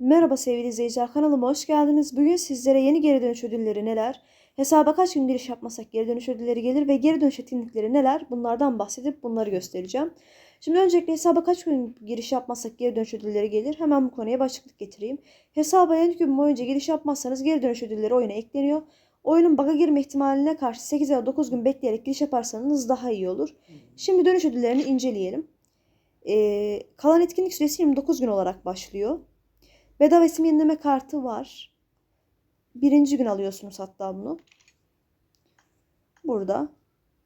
Merhaba sevgili izleyiciler kanalıma hoş geldiniz. Bugün sizlere yeni geri dönüş ödülleri neler, hesaba kaç gün giriş yapmasak geri dönüş ödülleri gelir ve geri dönüş etkinlikleri neler bunlardan bahsedip bunları göstereceğim. Şimdi öncelikle hesaba kaç gün giriş yapmazsak geri dönüş ödülleri gelir. Hemen bu konuya başlık getireyim. Hesaba 7 gün boyunca giriş yapmazsanız geri dönüş ödülleri oyuna ekleniyor. Oyunun bug'a girme ihtimaline karşı 8 ya da 9 gün bekleyerek giriş yaparsanız daha iyi olur. Şimdi dönüş ödüllerini inceleyelim. Ee, kalan etkinlik süresi 29 gün olarak başlıyor. Bedava isim yenileme kartı var. Birinci gün alıyorsunuz hatta bunu. Burada.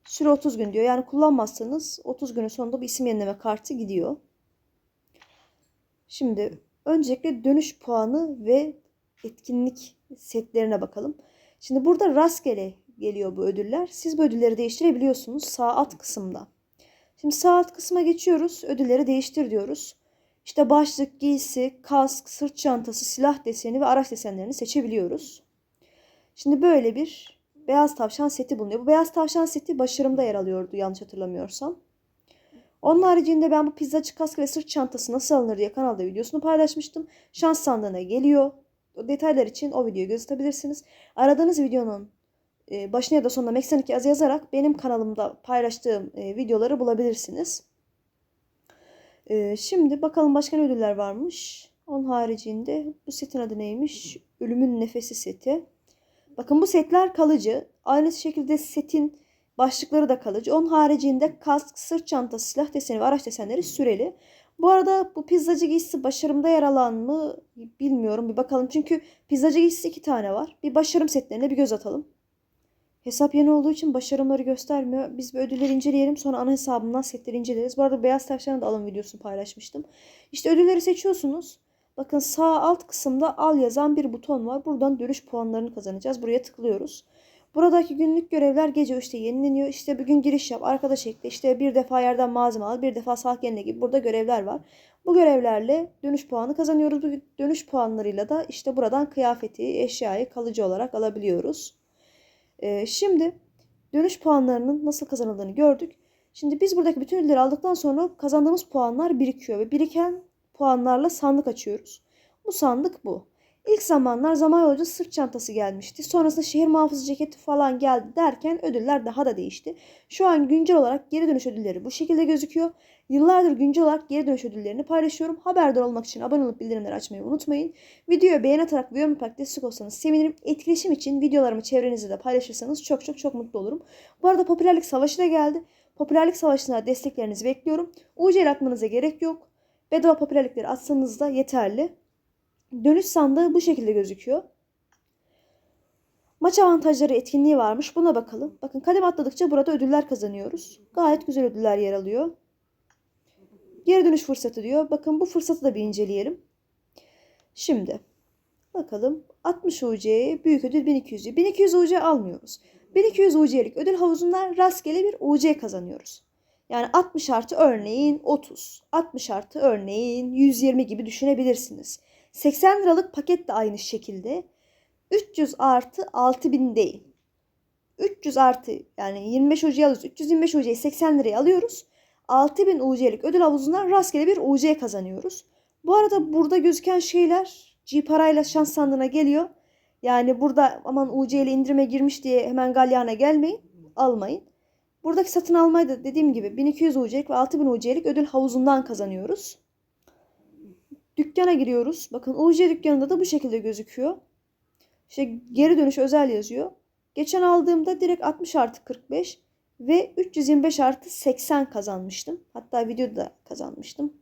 Süre 30 gün diyor. Yani kullanmazsanız 30 günün sonunda bu isim yenileme kartı gidiyor. Şimdi öncelikle dönüş puanı ve etkinlik setlerine bakalım. Şimdi burada rastgele geliyor bu ödüller. Siz bu ödülleri değiştirebiliyorsunuz sağ alt kısımda. Şimdi sağ alt kısma geçiyoruz. Ödülleri değiştir diyoruz. İşte başlık, giysi, kask, sırt çantası, silah deseni ve araç desenlerini seçebiliyoruz. Şimdi böyle bir beyaz tavşan seti bulunuyor. Bu beyaz tavşan seti başarımda yer alıyordu yanlış hatırlamıyorsam. Onun haricinde ben bu pizzacı kask ve sırt çantası nasıl alınır diye kanalda videosunu paylaşmıştım. Şans sandığına geliyor. O detaylar için o videoyu göz atabilirsiniz. Aradığınız videonun e, başına ya da sonuna Meksanik yazı yazarak benim kanalımda paylaştığım e, videoları bulabilirsiniz. Ee, şimdi bakalım başka ne ödüller varmış. Onun haricinde bu setin adı neymiş? Ölümün Nefesi seti. Bakın bu setler kalıcı. Aynı şekilde setin başlıkları da kalıcı. Onun haricinde kask, sırt çantası, silah deseni ve araç desenleri süreli. Bu arada bu pizzacı giysisi başarımda yer alan mı bilmiyorum. Bir bakalım. Çünkü pizzacı giysisi iki tane var. Bir başarım setlerine bir göz atalım. Hesap yeni olduğu için başarımları göstermiyor. Biz bu ödülleri inceleyelim sonra ana hesabımdan setleri inceleriz. Bu arada beyaz tavşanın da alım videosunu paylaşmıştım. İşte ödülleri seçiyorsunuz. Bakın sağ alt kısımda al yazan bir buton var. Buradan dönüş puanlarını kazanacağız. Buraya tıklıyoruz. Buradaki günlük görevler gece 3'te yenileniyor. İşte bugün giriş yap, arkadaş ekle, işte bir defa yerden malzeme al, bir defa sağlık yenile gibi burada görevler var. Bu görevlerle dönüş puanı kazanıyoruz. Bu dönüş puanlarıyla da işte buradan kıyafeti, eşyayı kalıcı olarak alabiliyoruz. Ee, şimdi dönüş puanlarının nasıl kazanıldığını gördük. Şimdi biz buradaki bütün ödülleri aldıktan sonra kazandığımız puanlar birikiyor ve biriken puanlarla sandık açıyoruz. Bu sandık bu. İlk zamanlar zaman yolcu sırt çantası gelmişti. Sonrasında şehir muhafızı ceketi falan geldi derken ödüller daha da değişti. Şu an güncel olarak geri dönüş ödülleri bu şekilde gözüküyor. Yıllardır güncel olarak geri dönüş ödüllerini paylaşıyorum. Haberdar olmak için abone olup bildirimleri açmayı unutmayın. Videoya beğen atarak ve yorum yaparak destek olsanız sevinirim. Etkileşim için videolarımı çevrenizde de paylaşırsanız çok çok çok mutlu olurum. Bu arada popülerlik savaşı da geldi. Popülerlik savaşına desteklerinizi bekliyorum. UC atmanıza gerek yok. Bedava popülerlikleri atsanız da yeterli. Dönüş sandığı bu şekilde gözüküyor. Maç avantajları etkinliği varmış. Buna bakalım. Bakın kadem atladıkça burada ödüller kazanıyoruz. Gayet güzel ödüller yer alıyor. Geri dönüş fırsatı diyor. Bakın bu fırsatı da bir inceleyelim. Şimdi bakalım 60 UC'ye büyük ödül 1200. 1200 UC almıyoruz. 1200 UC'lik ödül havuzundan rastgele bir UC kazanıyoruz. Yani 60 artı örneğin 30, 60 artı örneğin 120 gibi düşünebilirsiniz. 80 liralık paket de aynı şekilde 300 artı 6000 değil. 300 artı yani 25 UC alıyoruz. 325 UC'yi 80 liraya alıyoruz. 6000 UC'lik ödül havuzundan rastgele bir UC kazanıyoruz. Bu arada burada gözüken şeyler G parayla şans sandığına geliyor. Yani burada aman UC ile indirime girmiş diye hemen galyana gelmeyin. Almayın. Buradaki satın almayı da dediğim gibi 1200 UC'lik ve 6000 UC'lik ödül havuzundan kazanıyoruz. Dükkana giriyoruz. Bakın UC dükkanında da bu şekilde gözüküyor. İşte geri dönüş özel yazıyor. Geçen aldığımda direkt 60 artı 45 ve 325 artı 80 kazanmıştım. Hatta videoda kazanmıştım.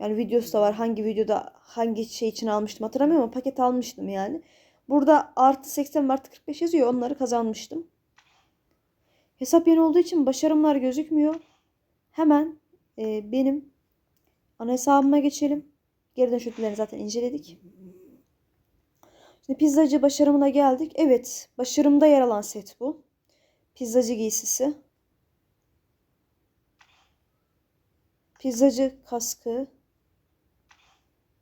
Yani videosu da var. Hangi videoda hangi şey için almıştım hatırlamıyorum ama paket almıştım yani. Burada artı 80 artı 45 yazıyor. Onları kazanmıştım. Hesap yeni olduğu için başarımlar gözükmüyor. Hemen e, benim ana hesabıma geçelim. Geri dönüş ödüllerini zaten inceledik. Şimdi pizzacı başarımına geldik. Evet başarımda yer alan set bu. Pizzacı giysisi. Pizzacı kaskı.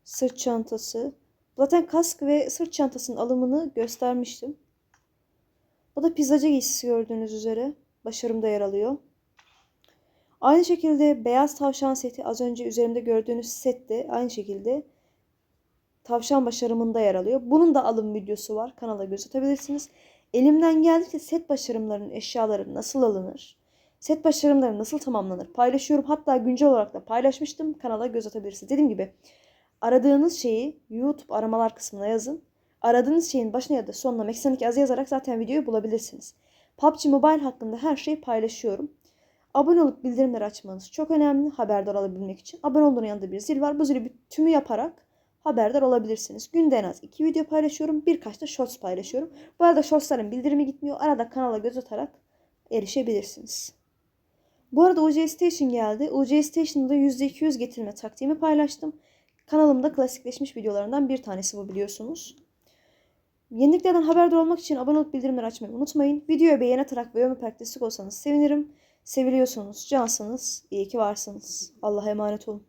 Sırt çantası. Zaten kask ve sırt çantasının alımını göstermiştim. Bu da pizzacı giysisi gördüğünüz üzere. Başarımda yer alıyor. Aynı şekilde beyaz tavşan seti az önce üzerimde gördüğünüz set de aynı şekilde tavşan başarımında yer alıyor. Bunun da alım videosu var. Kanala göz atabilirsiniz. Elimden geldikçe set başarımlarının eşyaları nasıl alınır? Set başarımları nasıl tamamlanır? Paylaşıyorum. Hatta güncel olarak da paylaşmıştım. Kanala göz atabilirsiniz. Dediğim gibi aradığınız şeyi YouTube aramalar kısmına yazın. Aradığınız şeyin başına ya da sonuna Meksanik yazı yazarak zaten videoyu bulabilirsiniz. PUBG Mobile hakkında her şeyi paylaşıyorum. Abone olup bildirimleri açmanız çok önemli haberdar olabilmek için. Abone olduğunun yanında bir zil var. Bu zili tümü yaparak haberdar olabilirsiniz. Günde en az iki video paylaşıyorum. Birkaç da shorts paylaşıyorum. Bu arada shortsların bildirimi gitmiyor. Arada kanala göz atarak erişebilirsiniz. Bu arada UC Station geldi. UC Station'da %200 getirme taktiğimi paylaştım. Kanalımda klasikleşmiş videolarından bir tanesi bu biliyorsunuz. Yeniliklerden haberdar olmak için abone olup bildirimleri açmayı unutmayın. Videoya beğen atarak ve yorum destek olsanız sevinirim. Seviliyorsunuz, cansınız, iyi ki varsınız. Allah'a emanet olun.